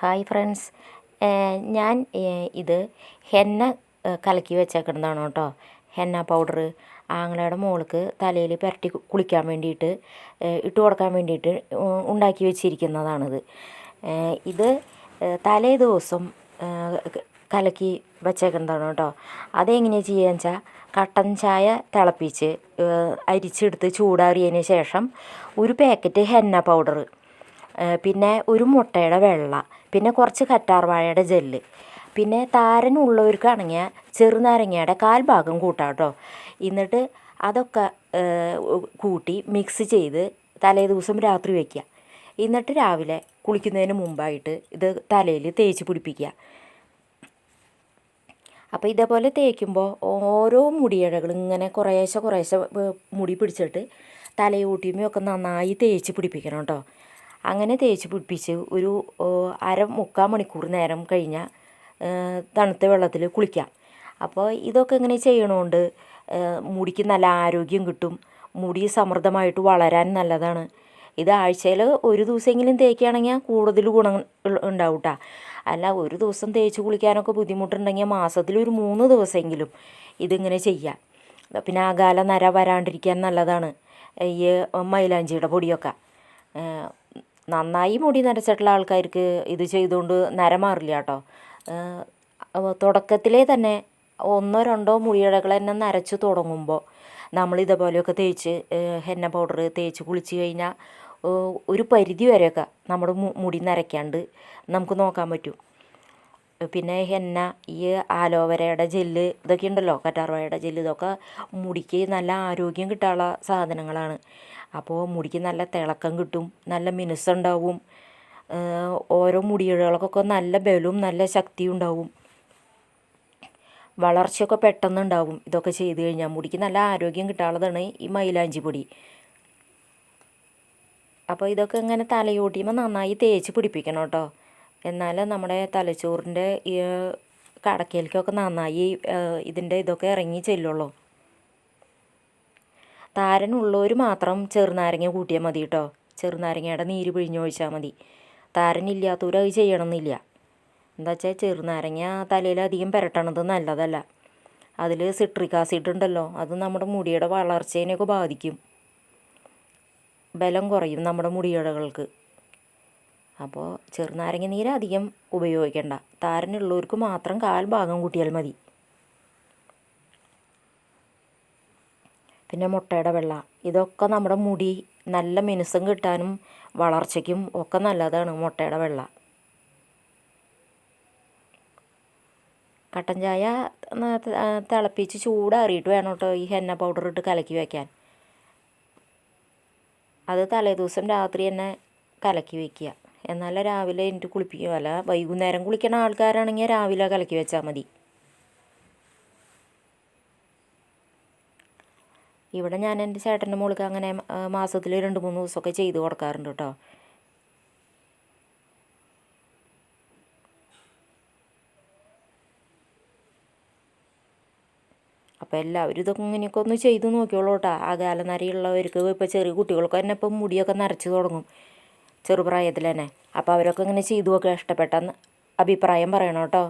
Hi friends. ഞാൻ ഇത് henna കലക്കി വെച്ചേക്കുന്നതാണ് കേട്ടോ. ഹെന്ന പൗഡർ ആങ്ങളയുടെ മോൾക്ക് തലയിൽ പുരട്ടി കുളിക്കാൻ വേണ്ടിയിട്ട് ഇട്ട് കൊടുക്കാൻ വേണ്ടിയിട്ട് ഉണ്ടാക്കി വെച്ചിരിക്കുന്നതാണിത്. ഇത് തലേ ദിവസം കലക്കി വെച്ചേക്കുന്നതാണ് കേട്ടോ. അതെങ്ങനെയാണ് ചെയ്യുകയെന്ന് വെച്ചാൽ കട്ടൻ ചായ തിളപ്പിച്ച് അരിച്ചെടുത്ത് ചൂടാറിയതിന് ശേഷം ഒരു പാക്കറ്റ് ഹെന്ന പൗഡർ പിന്നെ ഒരു മുട്ടയുടെ വെള്ള പിന്നെ കുറച്ച് കറ്റാർവാഴയുടെ ജെല്ല്. പിന്നെ താരനുള്ളവർക്കാണെങ്കിൽ ചെറുനാരങ്ങയുടെ കാൽഭാഗം കൂട്ടാം കേട്ടോ. എന്നിട്ട് അതൊക്കെ കൂട്ടി മിക്സ് ചെയ്ത് തലേ ദിവസം രാത്രി വയ്ക്കുക എന്നിട്ട് രാവിലെ കുളിക്കുന്നതിന് മുമ്പായിട്ട് ഇത് തലയിൽ തേച്ച് പിടിപ്പിക്കുക. അപ്പോൾ ഇതേപോലെ തേക്കുമ്പോൾ ഓരോ മുടിയിഴകൾ ഇങ്ങനെ കുറേശ്ശെ കുറേശ്ശെ മുടി പിടിച്ചിട്ട് തലയൂട്ടിയുമൊക്കെ നന്നായി തേച്ച് പിടിപ്പിക്കണം കേട്ടോ. അങ്ങനെ തേച്ച് പിടിപ്പിച്ച് ഒരു അര മുക്കാൽ മണിക്കൂർ നേരം കഴിഞ്ഞാൽ തണുത്ത വെള്ളത്തിൽ കുളിക്കാം. അപ്പോൾ ഇതൊക്കെ ഇങ്ങനെ ചെയ്യണോണ്ട് മുടിക്ക് നല്ല ആരോഗ്യം കിട്ടും മുടി സമൃദ്ധമായിട്ട് വളരാൻ നല്ലതാണ്. ഇത് ആഴ്ചയിൽ ഒരു ദിവസമെങ്കിലും തേക്കുകയാണെങ്കിൽ കൂടുതൽ ഗുണം ഉണ്ടാവും അല്ല ഒരു ദിവസം തേച്ച് കുളിക്കാനൊക്കെ ബുദ്ധിമുട്ടുണ്ടെങ്കിൽ മാസത്തിൽ ഒരു മൂന്ന് ദിവസമെങ്കിലും ഇതിങ്ങനെ ചെയ്യാം. പിന്നെ അകാല നര വരാണ്ടിരിക്കാൻ നല്ലതാണ്. ഈ മൈലാഞ്ചിയുടെ പൊടിയൊക്കെ. നന്നായി മുടി നരച്ചിട്ടുള്ള ആൾക്കാർക്ക് ഇത് ചെയ്തുകൊണ്ട് നരമാറില്ല കേട്ടോ. തുടക്കത്തിലേ തന്നെ ഒന്നോ രണ്ടോ മുടിയിഴകൾ തന്നെ നരച്ച് തുടങ്ങുമ്പോൾ നമ്മൾ ഇതേപോലെയൊക്കെ തേച്ച് ഹെന്ന പൗഡർ തേച്ച് കുളിച്ച് കഴിഞ്ഞാൽ ഒരു പരിധി വരെയൊക്കെ നമ്മുടെ മുടി നരയ്ക്കാണ്ട് നമുക്ക് നോക്കാൻ പറ്റും. പിന്നെ ഹെന്ന ഈ ആലോവേരയുടെ ജെല്ല് ഇതൊക്കെ ഉണ്ടല്ലോ കറ്റാർവാഴയുടെ ജെല്ല് ഇതൊക്കെ മുടിക്ക് നല്ല ആരോഗ്യം കിട്ടാനുള്ള സാധനങ്ങളാണ്. അപ്പോൾ മുടിക്ക് നല്ല തിളക്കം കിട്ടും നല്ല മിനുസ്സുണ്ടാവും ഓരോ മുടികളൊക്കെ നല്ല ബലവും നല്ല ശക്തിയും ഉണ്ടാവും. വളർച്ചയൊക്കെ പെട്ടെന്നുണ്ടാവും ഇതൊക്കെ ചെയ്ത് കഴിഞ്ഞാൽ മുടിക്ക് നല്ല ആരോഗ്യം കിട്ടാനുള്ളതാണ് ഈ മൈലാഞ്ചി പൊടി. അപ്പോൾ ഇതൊക്കെ ഇങ്ങനെ തലയോട്ടിയുമ്പോൾ നന്നായി തേച്ച് പിടിപ്പിക്കണം കേട്ടോ. എന്നാൽ നമ്മുടെ തലച്ചോറിന്റെ ഈ കടക്കയിലേക്കൊക്കെ നന്നായി ഇതിന്റെ ഇതൊക്കെ ഇറങ്ങി ചെല്ലുള്ളൂ. താരനുള്ളവർ മാത്രം ചെറുനാരങ്ങ കൂട്ടിയാൽ മതി കേട്ടോ ചെറുനാരങ്ങയുടെ നീര് പിഴിഞ്ഞൊഴിച്ചാൽ മതി. താരനില്ലാത്തവർ അത് ചെയ്യണമെന്നില്ല എന്താ വെച്ചാൽ ചെറുനാരങ്ങ തലയിൽ അധികം പുരട്ടണത് നല്ലതല്ല. അതിൽ സിട്രിക് ആസിഡ് ഉണ്ടല്ലോ അത് നമ്മുടെ മുടിയുടെ വളർച്ചേനെയൊക്കെ ബാധിക്കും. ബലം കുറയും നമ്മുടെ മുടിയിഴകൾക്ക്. അപ്പോൾ ചെറുനാരങ്ങ നീര് അധികം ഉപയോഗിക്കണ്ട. താരനുള്ളവർക്ക് മാത്രം കാൽ ഭാഗം കൂട്ടിയാൽ മതി. പിന്നെ മുട്ടയുടെ വെള്ള. ഇതൊക്കെ നമ്മുടെ മുടി നല്ല മിനുസം കിട്ടാനും വളർച്ചയ്ക്കും ഒക്കെ നല്ലതാണ് മുട്ടയുടെ വെള്ള. കട്ടൻ ചായ തിളപ്പിച്ച് ചൂടാറിയിട്ട് വേണം കേട്ടോ ഈ ഹെന്ന പൗഡർ ഇട്ട് കലക്കി വയ്ക്കാൻ അത് തലേദിവസം രാത്രി തന്നെ കലക്കി വയ്ക്കുക എന്നാലേ രാവിലെ എനിക്ക് കുളിപ്പിക്കും. അല്ല വൈകുന്നേരം കുളിക്കണ ആൾക്കാരാണെങ്കിൽ രാവിലെ കലക്കി വെച്ചാൽ മതി. ഇവിടെ ഞാൻ എന്റെ ചേട്ടന്റെ മോൾക്ക് അങ്ങനെ മാസത്തിൽ രണ്ട് മൂന്ന് ദിവസമൊക്കെ ചെയ്തു കൊടുക്കാറുണ്ട് കേട്ടോ. അപ്പോൾ എല്ലാവരും ഇതൊക്കെ ഇങ്ങനെയൊക്കെ ഒന്ന് ചെയ്ത് നോക്കിയോളൂ കേട്ടോ. അകാല നരയുള്ളവർക്ക് ഇപ്പോൾ ചെറിയ കുട്ടികൾക്ക് തന്നെ ഇപ്പം മുടിയൊക്കെ നരച്ച് തുടങ്ങും. ചെറുപ്രായത്തിൽ തന്നെ അപ്പോൾ അവരൊക്കെ ഇങ്ങനെ ചെയ്തു നോക്കുക ഇഷ്ടപ്പെട്ടെന്ന് അഭിപ്രായം പറയണം കേട്ടോ.